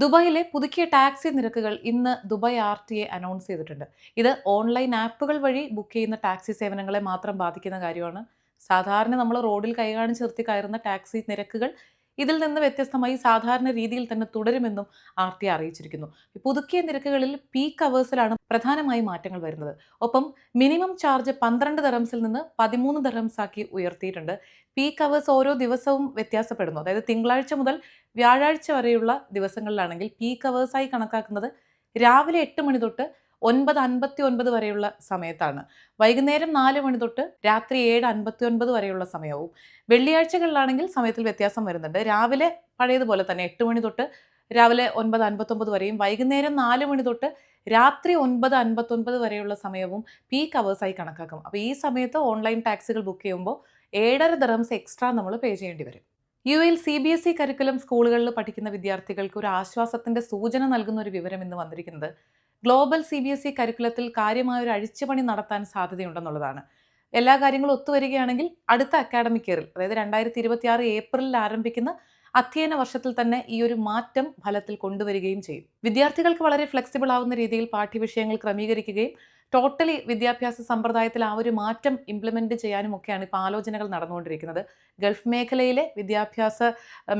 ദുബായിലെ പുതുക്കിയ ടാക്സി നിരക്കുകൾ ഇന്ന് Dubai R T A announce ചെയ്തിട്ടുണ്ട്. ഇത് ഓൺലൈൻ ആപ്പുകൾ വഴി ബുക്ക് ചെയ്യുന്ന ടാക്സി സേവനങ്ങളെ മാത്രം ബാധിക്കുന്ന കാര്യമാണ്. സാധാരണ നമ്മൾ റോഡിൽ കൈ കാണിച്ച് നിർത്തി കയറുന്ന ടാക്സി നിരക്കുകൾ ഇതിൽ നിന്ന് വ്യത്യസ്തമായി സാധാരണ രീതിയിൽ തന്നെ തുടരുമെന്നും ആർ ടി അറിയിച്ചിരിക്കുന്നു. പുതുക്കിയ നിരക്കുകളിൽ പീക്ക് അവേഴ്സിലാണ് പ്രധാനമായും മാറ്റങ്ങൾ വരുന്നത്. ഒപ്പം മിനിമം ചാർജ് പന്ത്രണ്ട് ദറംസിൽ നിന്ന് പതിമൂന്ന് ദറംസ് ആക്കി ഉയർത്തിയിട്ടുണ്ട്. പീക്ക് അവേഴ്സ് ഓരോ ദിവസവും വ്യത്യാസപ്പെടുന്നു. അതായത് തിങ്കളാഴ്ച മുതൽ വ്യാഴാഴ്ച വരെയുള്ള ദിവസങ്ങളിലാണെങ്കിൽ പീക്ക് അവേഴ്സായി കണക്കാക്കുന്നത് രാവിലെ എട്ട് മണി തൊട്ട് ഒൻപത് അൻപത്തി ഒൻപത് വരെയുള്ള സമയത്താണ്. വൈകുന്നേരം നാല് മണി തൊട്ട് രാത്രി ഏഴ് അൻപത്തി ഒൻപത് വരെയുള്ള സമയവും. വെള്ളിയാഴ്ചകളിലാണെങ്കിൽ സമയത്തിൽ വ്യത്യാസം വരുന്നുണ്ട്. രാവിലെ പഴയതുപോലെ തന്നെ എട്ട് മണി തൊട്ട് രാവിലെ ഒൻപത് അൻപത്തൊമ്പത് വരെയും വൈകുന്നേരം നാല് മണി തൊട്ട് രാത്രി ഒൻപത് അൻപത്തൊൻപത് വരെയുള്ള സമയവും പീക്ക് അവേഴ്സായി കണക്കാക്കും. അപ്പോൾ ഈ സമയത്ത് ഓൺലൈൻ ടാക്സികൾ ബുക്ക് ചെയ്യുമ്പോൾ ഏഴര ദറംസ് എക്സ്ട്രാ നമ്മൾ പേ ചെയ്യേണ്ടി വരും. യു എയിൽ C B S E curriculum സ്കൂളുകളിൽ പഠിക്കുന്ന വിദ്യാർത്ഥികൾക്ക് ഒരു ആശ്വാസത്തിന്റെ സൂചന നൽകുന്ന ഒരു വിവരം ഇന്ന് വന്നിരിക്കുന്നത് global C B S E കരിക്കുലത്തിൽ കാര്യമായ ഒരു അഴിച്ചുപണി നടത്താൻ സാധ്യതയുണ്ടെന്നുള്ളതാണ്. എല്ലാ കാര്യങ്ങളും ഒത്തുവരികയാണെങ്കിൽ അടുത്ത അക്കാഡമിക് ഇയറിൽ അതായത് രണ്ടായിരത്തി ഇരുപത്തി ആറ് ഏപ്രിലിൽ ആരംഭിക്കുന്ന അധ്യയന വർഷത്തിൽ തന്നെ ഈ ഒരു മാറ്റം ഫലത്തിൽ കൊണ്ടുവരികയും ചെയ്യും. വിദ്യാർത്ഥികൾക്ക് വളരെ ഫ്ലെക്സിബിൾ ആവുന്ന രീതിയിൽ പാഠ്യവിഷയങ്ങൾ ക്രമീകരിക്കുകയും ടോട്ടലി വിദ്യാഭ്യാസ സമ്പ്രദായത്തിൽ ആ ഒരു മാറ്റം ഇംപ്ലിമെന്റ് ചെയ്യാനും ഒക്കെയാണ് ഇപ്പോൾ ആലോചനകൾ നടന്നുകൊണ്ടിരിക്കുന്നത്. ഗൾഫ് മേഖലയിലെ വിദ്യാഭ്യാസ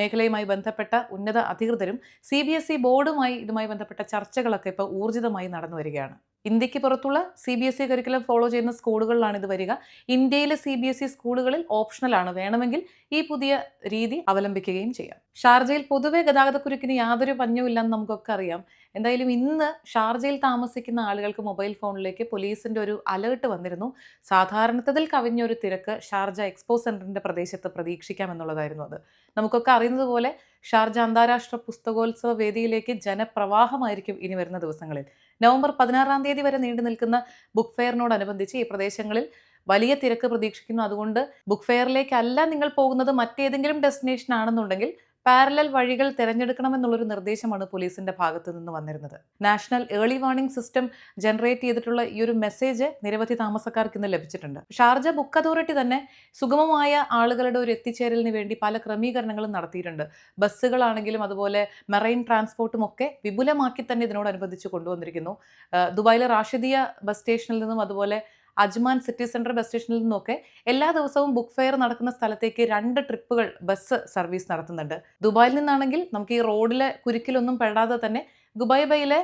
മേഖലയുമായി ബന്ധപ്പെട്ട ഉന്നത അധികൃതരും സി ബി എസ് ഇ ബോർഡുമായി ഇതുമായി ബന്ധപ്പെട്ട ചർച്ചകളൊക്കെ ഇപ്പോൾ ഊർജിതമായി നടന്നു വരികയാണ്. ഇന്ത്യയ്ക്ക് പുറത്തുള്ള C B S E curriculum follow ചെയ്യുന്ന സ്കൂളുകളിലാണ് ഇത് വരിക. ഇന്ത്യയിലെ സി ബി എസ് ഇ സ്കൂളുകളിൽ ഓപ്ഷണലാണ് വേണമെങ്കിൽ ഈ പുതിയ രീതി അവലംബിക്കുകയും ചെയ്യാം. ഷാർജയിൽ പൊതുവെ ഗതാഗതക്കുരുക്കിന് യാതൊരു പഞ്ഞവുമില്ലെന്ന് നമുക്കൊക്കെ അറിയാം. എന്തായാലും ഇന്ന് ഷാർജയിൽ താമസിക്കുന്ന ആളുകൾക്ക് മൊബൈൽ ഫോണിലേക്ക് പോലീസിന്റെ ഒരു അലേർട്ട് വന്നിരുന്നു. സാധാരണത്തിൽ കവിഞ്ഞൊരു തിരക്ക് ഷാർജ എക്സ്പോ സെന്ററിന്റെ പ്രദേശത്ത് പ്രതീക്ഷിക്കാമെന്നുള്ളതായിരുന്നു അത്. നമുക്കൊക്കെ അറിയുന്നത് പോലെ ഷാർജ അന്താരാഷ്ട്ര പുസ്തകോത്സവ വേദിയിലേക്ക് ജനപ്രവാഹമായിരിക്കും ഇനി വരുന്ന ദിവസങ്ങളിൽ. നവംബർ പതിനാറാം തീയതി വരെ നീണ്ടു നിൽക്കുന്ന ബുക്ക് ഫെയറിനോടനുബന്ധിച്ച് ഈ പ്രദേശങ്ങളിൽ വലിയ തിരക്ക് പ്രതീക്ഷിക്കുന്നു. അതുകൊണ്ട് ബുക്ക് ഫെയറിലേക്കല്ല നിങ്ങൾ പോകുന്നത് മറ്റേതെങ്കിലും ഡെസ്റ്റിനേഷൻ ആണെന്നുണ്ടെങ്കിൽ പാരലൽ വഴികൾ തിരഞ്ഞെടുക്കണമെന്നുള്ളൊരു നിർദ്ദേശമാണ് പോലീസിന്റെ ഭാഗത്ത് നിന്ന് വന്നിരുന്നത്. National early warning system generate ചെയ്തിട്ടുള്ള ഈ ഒരു മെസ്സേജ് നിരവധി താമസക്കാർക്ക് ഇന്ന് ലഭിച്ചിട്ടുണ്ട്. ഷാർജ ബുക്ക് അതോറിറ്റി തന്നെ സുഗമമായ ആളുകളുടെ ഒരു എത്തിച്ചേരലിന് വേണ്ടി പല ക്രമീകരണങ്ങളും നടത്തിയിട്ടുണ്ട്. ബസ്സുകളാണെങ്കിലും അതുപോലെ മെറൈൻ ട്രാൻസ്പോർട്ടും ഒക്കെ വിപുലമാക്കി തന്നെ ഇതിനോടനുബന്ധിച്ച് കൊണ്ടുവന്നിരിക്കുന്നു. ദുബായിലെ റാഷിദിയ ബസ് സ്റ്റേഷനിൽ നിന്നും അതുപോലെ അജ്മാൻ സിറ്റി സെന്റർ ബസ് സ്റ്റേഷനിൽ നിന്നൊക്കെ എല്ലാ ദിവസവും ബുക്ക് ഫെയർ നടക്കുന്ന സ്ഥലത്തേക്ക് രണ്ട് ട്രിപ്പുകൾ ബസ് സർവീസ് നടത്തുന്നുണ്ട്. ദുബായിൽ നിന്നാണെങ്കിൽ നമുക്ക് ഈ റോഡിലെ കുരുക്കിലൊന്നും പെടാതെ തന്നെ ദുബായ് ബൈയിലെ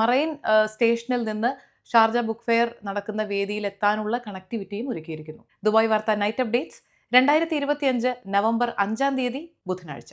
മറൈൻ സ്റ്റേഷനിൽ നിന്ന് ഷാർജ ബുക്ക് ഫെയർ നടക്കുന്ന വേദിയിൽ എത്താനുള്ള കണക്ടിവിറ്റിയും ഒരുക്കിയിരിക്കുന്നു. ദുബായ് വാർത്ത നൈറ്റ് അപ്ഡേറ്റ്സ് രണ്ടായിരത്തി ഇരുപത്തിയഞ്ച് നവംബർ അഞ്ചാം തീയതി ബുധനാഴ്ച.